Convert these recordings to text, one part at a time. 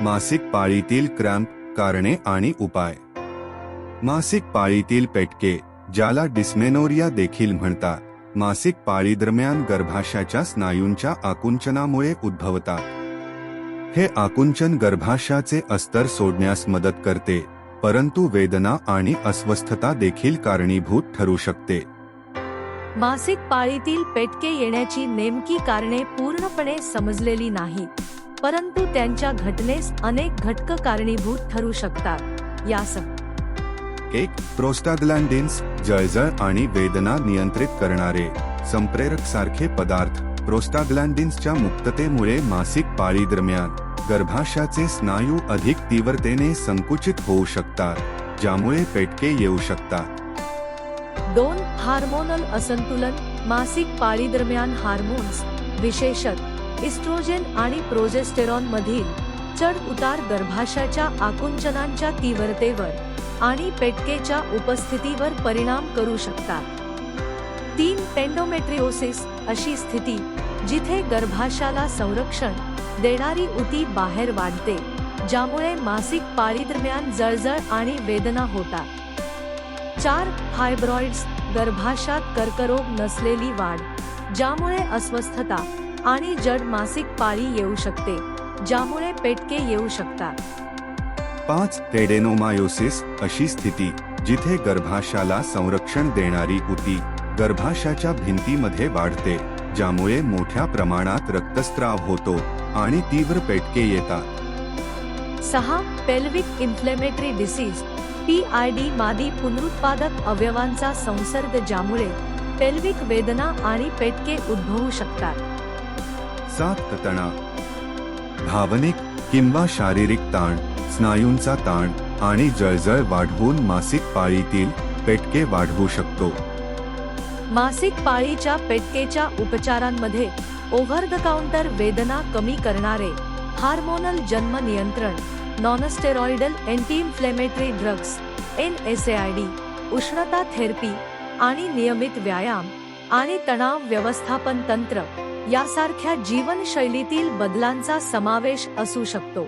मासिक पाळीतील क्रॅम्प कारणे आणि उपाय. मासिक पाळीतील पेटके ज्याला डिस्मेनोरिया देखील म्हणतात मासिक पाळीदरम्यान गर्भाशयाच्या स्नायूंच्या आकुंचनामुळे उद्भवतात. हे आकुंचन गर्भाशयाचे अस्तर सोडण्यास मदत करते परंतु वेदना आणि अस्वस्थता देखील कारणीभूत ठरू शकते. मासिक पाळीतील पेटके येण्याची नेमकी कारणे पूर्णपणे समजलेली नाहीत. परंतु त्यांच्या घटनेस अनेक घटक कारणीभूत ठरू शकतात. यासह एक प्रोस्टाग्लॅन्डिन्स जळजळ आणि वेदना नियंत्रित करणारे संप्रेरक सारखे पदार्थ प्रोस्टाग्लॅन्डिन्सच्या मुक्ततेमुळे मासिक पाळी दरम्यान गर्भाशयाचे स्नायू अधिक तीव्रतेने संकुचित होऊ शकतात ज्यामुळे पेटके येऊ शकतात. दोन हार्मोनल असंतुलन मासिक पाळी दरम्यान हार्मोन्स विशेषत इस्ट्रोजेन आणि प्रोजेस्टेरॉन मधील चढ उतार गर्भाशयाच्या आकुंचनांच्या तीव्रतेवर आणि पेटकेच्या उपस्थितीवर परिणाम करू शकतात. तीन पेंडोमेट्रिओसिस अशी स्थिती जिथे गर्भाशयाला संरक्षण देणारी उती बाहेर वाढते ज्यामुळे मासिक पाळी दरम्यान जळजळ आणि वेदना होतात. चार फायब्रॉइड्स गर्भाशयात कर्करोग नसलेली वाढ ज्यामुळे अस्वस्थता आणि जड मासिक पाळी येऊ शकते ज्यामुळे पेटके येऊ शकतात. पाच टेडेनोमायोसिस अशी स्थिती जिथे गर्भाशयाला संरक्षण देणारी उती गर्भाशयाच्या भिंतीमध्ये वाढते ज्यामुळे मोठ्या प्रमाणात रक्तस्राव होतो आणि तीव्र पेटके येतात. सहा pelvic inflammatory disease P I D मादी पुनरुत्पादक अवयवांचा संसर्ग ज्यामुळे पेल्विक वेदना आणि पेटके उद्भवू शकतात. सात तणाव भावनिक किंवा शारीरिक ताण स्नायूंचा ताण आणि जळजळ वाढवून मासिक पाळीतील पेटके वाढवू शकतो. मासिक पाळीच्या पेटकेच्या उपचारांमध्ये ओव्हर द काउंटर वेदना कमी करणारे हार्मोनल जन्म नियंत्रण nonsteroidal anti inflammatory drugs N S A I D उष्णता थेरपी आणि नियमित व्यायाम आणि तणाव व्यवस्थापन तंत्र यासारख्या जीवनशैलीतील बदलांचा समावेश असू शकतो.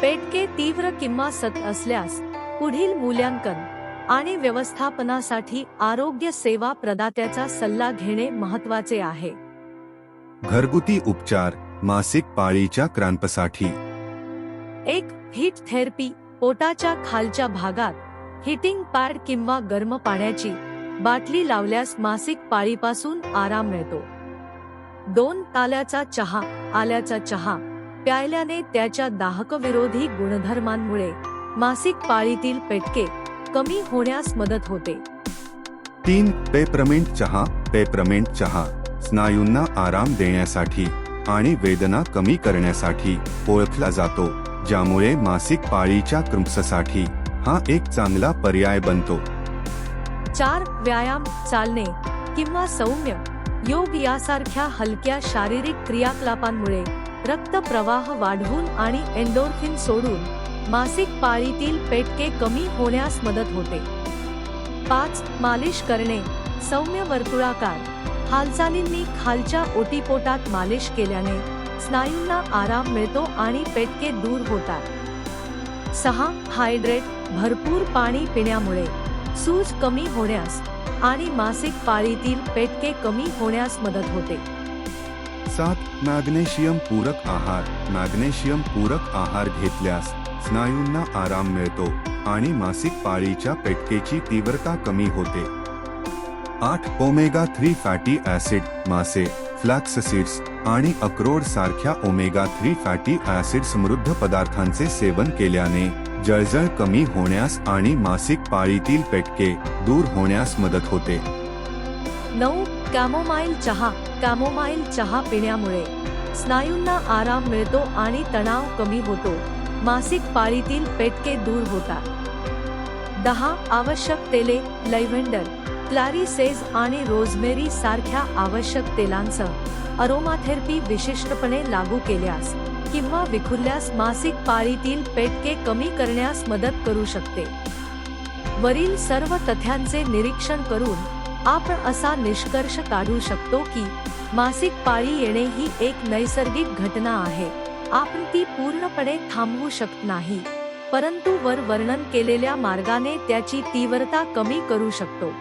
पेटके तीव्र किंवा सत असल्यास पुढील मूल्यांकन आणि व्यवस्थापनासाठी आरोग्य सेवा प्रदात्याचा सल्ला घेणे महत्त्वाचे आहे. घरगुती उपचार मासिक पाळीच्या क्रांपसाठी एक हीट थेरपी पोटाच्या खालच्या भागात हिटिंग पॅड किंवा गरम पाण्याची बाटली लावल्यास मासिक पाळीपासून आराम मिळतो. दोन आल्याचा चहा आल्याचा चहा. प्यायल्याने त्याच्या दाहकविरोधी गुणधर्मांमुळे मासिक पाळीतील पेटके कमी होण्यास मदत होते. तीन पेपरमेंट चहा पेपरमेंट चहा. स्नायूंना आराम देण्यासाठी आणि वेदना कमी करण्यासाठी ओळखला जातो ज्यामुळे मासिक पाळीच्या क्रम्ससाठी हा एक चांगला पर्याय बनतो. चार व्यायाम चालणे किंवा सौम्य योग यासारख्या हलक्या शारीरिक क्रियाकलापांमुळे रक्त प्रवाह वाढवून आणि एन्डोर्फिन सोडून मासिक पाळीतील पेटके कमी होण्यास मदत होते. पाच मालिश करणे सौम्य वर्तुळाकार. हालचालींनी खालच्या ओटीपोटात मालिश केल्याने स्नायूंना आराम मिळतो आणि पेटके दूर होतात. सहा हायड्रेट भरपूर पाणी पिण्यामुळे सूज कमी होण्यास आणि मासिक पाळीतील पेटके कमी होण्यास मदत होते. सात मॅग्नेशियम पूरक आहार. मॅग्नेशियम पूरक आहार घेतल्यास स्नायूंना आराम मिळतो आणि मासिक पाळीच्या पेटकेची तीव्रता कमी होते. आठ ओमेगा थ्री फॅटी ऍसिड मासे. फ्लॅक्स सीड्स आणि अक्रोड सारख्या ओमेगा थ्री फॅटी ऍसिड समृद्ध पदार्थांचे सेवन केल्याने जळजळ कमी होण्यास आणि मासिक पाळीतील पेटके दूर होण्यास मदत होते. नऊ कॅमोमाइल चहा. कॅमोमाइल चहा पिण्यामुळे स्नायूंना आराम मिळतो आणि तणाव कमी होतो. मासिक पाळीतील पेटके दूर होतात. दहा आवश्यक तेले लैव्हेंडर. क्लॅरिसेज आणि रोजमेरी सारख्या आवश्यक तेलांसह अरोमाथेरपी विशिष्टपणे लागू केल्यास किंवा विखुरल्यास मासिक पाळीतील पेटके कमी करण्यास मदत करू शकते. वरील सर्व तथ्यांचे निरीक्षण करून आपण असा निष्कर्ष काढू शकतो की मासिक पाळी येणे ही एक नैसर्गिक घटना आहे. आपण ती पूर्णपणे थांबवू शकत नाही परंतु वर वर्णन केलेल्या मार्गाने त्याची तीव्रता कमी करू शकतो.